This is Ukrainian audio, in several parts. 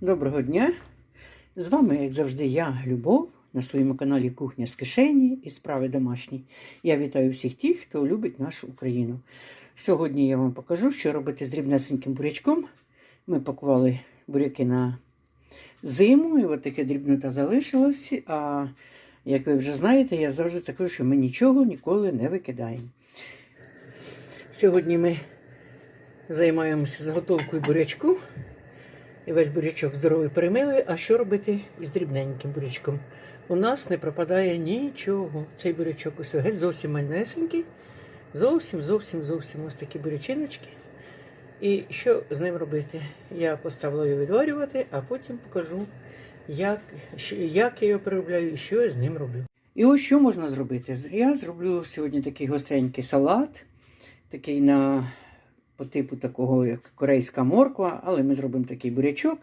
Доброго дня! З вами, як завжди, я, Любов, на своєму каналі Кухня з кишені і справи домашні. Я вітаю всіх тих, хто любить нашу Україну. Сьогодні я вам покажу, що робити з дрібнесеньким бурячком. Ми пакували буряки на зиму, і от таке дрібнота залишилось. А як ви вже знаєте, я завжди це кажу, що ми нічого ніколи не викидаємо. Сьогодні ми займаємося заготовкою бурячку. І весь бурячок здоровий перемили. А що робити із дрібненьким бурячком? У нас не пропадає нічого. Цей бурячок ось геть зовсім манесенький. Зовсім, зовсім, зовсім ось такі бурячиночки. І що з ним робити? Я поставила його відварювати, а потім покажу, як, як я його переробляю і що я з ним роблю. І ось що можна зробити. Я зроблю сьогодні такий гостренький салат, такий на по типу такого, як корейська морква, але ми зробимо такий бурячок,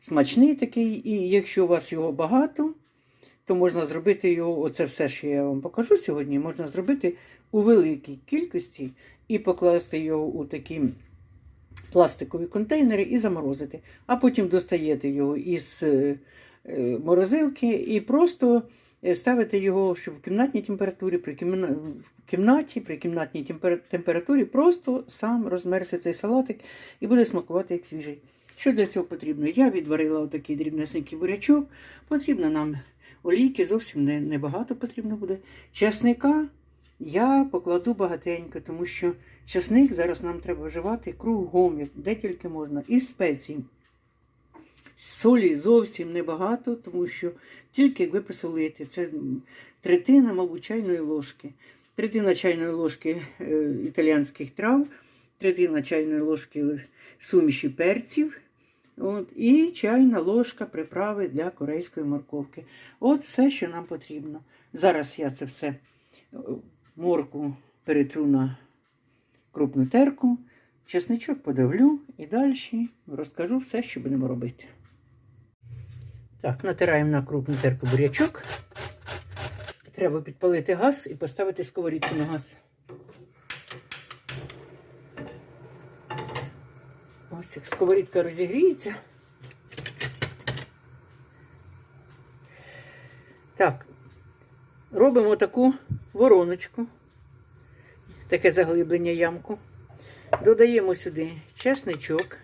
смачний такий, і якщо у вас його багато, то можна зробити його, оце все, що я вам покажу сьогодні, можна зробити у великій кількості і покласти його у такі пластикові контейнери і заморозити. А потім достаєте його із е, морозилки і просто е, ставите його, щоб в кімнатній температурі, при кімнаті, при кімнатній температурі просто сам розмерся цей салатик і буде смакувати як свіжий. Що для цього потрібно? Я відварила отакий дрібнесенький бурячок. Потрібно нам олійки, зовсім не, небагато потрібно буде. Чесника я покладу багатенько, тому що чесник зараз нам треба вживати кругом, де тільки можна, і спеції. Солі зовсім небагато, тому що тільки як ви присолите. Це третина, мабуть, чайної ложки. Третина чайної ложки е, італіянських трав, третина чайної ложки суміші перців. От, і чайна ложка приправи для корейської морковки. От все, що нам потрібно. Зараз я це все е, морку перетру на крупну терку, чесничок подавлю і далі розкажу все, що будемо робити. Так, натираємо на крупну терку бурячок. Треба підпалити газ і поставити сковорідку на газ. Ось як сковорідка розігріється. Так, робимо таку вороночку, таке заглиблення ямку. Додаємо сюди чесничок.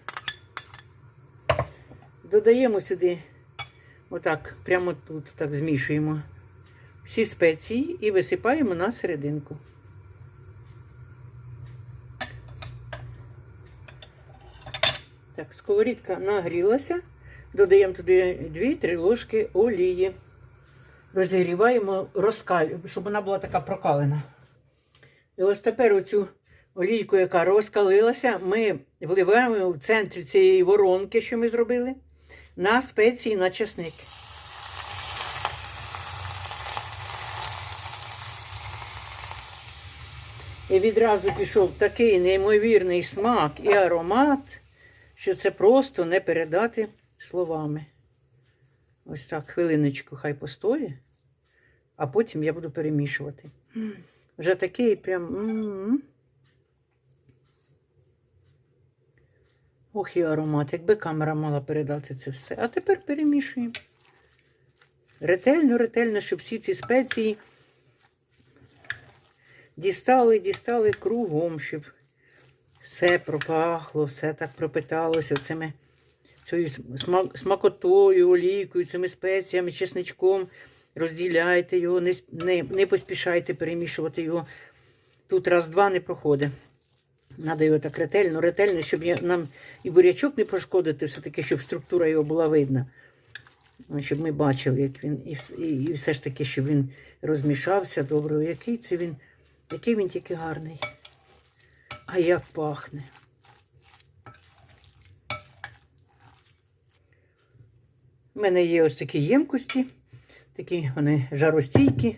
Додаємо сюди, отак, прямо тут так змішуємо всі спеції і висипаємо на серединку. Так, сковорідка нагрілася. Додаємо туди 2-3 ложки олії. Розігріваємо, розкаль... щоб вона була така прокалена. І ось тепер оцю олійку, яка розкалилася, ми вливаємо в центрі цієї воронки, що ми зробили, на спеції, на чесник. І відразу пішов такий неймовірний смак і аромат, що це просто не передати словами. Ось так, хвилиночку хай постоє, а потім я буду перемішувати. Вже такий прям. Ох, і аромат, якби камера мала передати це все. А тепер перемішуємо. Ретельно, ретельно, щоб всі ці спеції дістали, дістали кругом, щоб все пропахло, все так пропиталося цими цією смак- смакотою, олійкою, цими спеціями, чесничком. Розділяйте його, не, не, не поспішайте перемішувати його. Тут раз-два не проходить. Надо його так ретельно, ретельно, щоб нам і бурячок не пошкодити, все-таки, щоб структура його була видна. Ну, Щоб ми бачили, як він, і все ж таки, щоб він розмішався добре. Який це він, який він тільки гарний. А як пахне. У мене є ось такі ємкості, такі вони жаростійкі.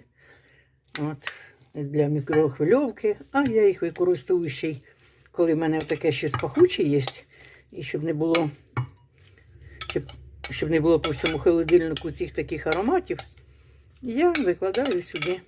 От, для мікрохвильовки, а я їх використовую ще й, коли в мене таке щось пахуче є, і щоб не було, щоб, щоб не було по всьому холодильнику цих таких ароматів, я викладаю сюди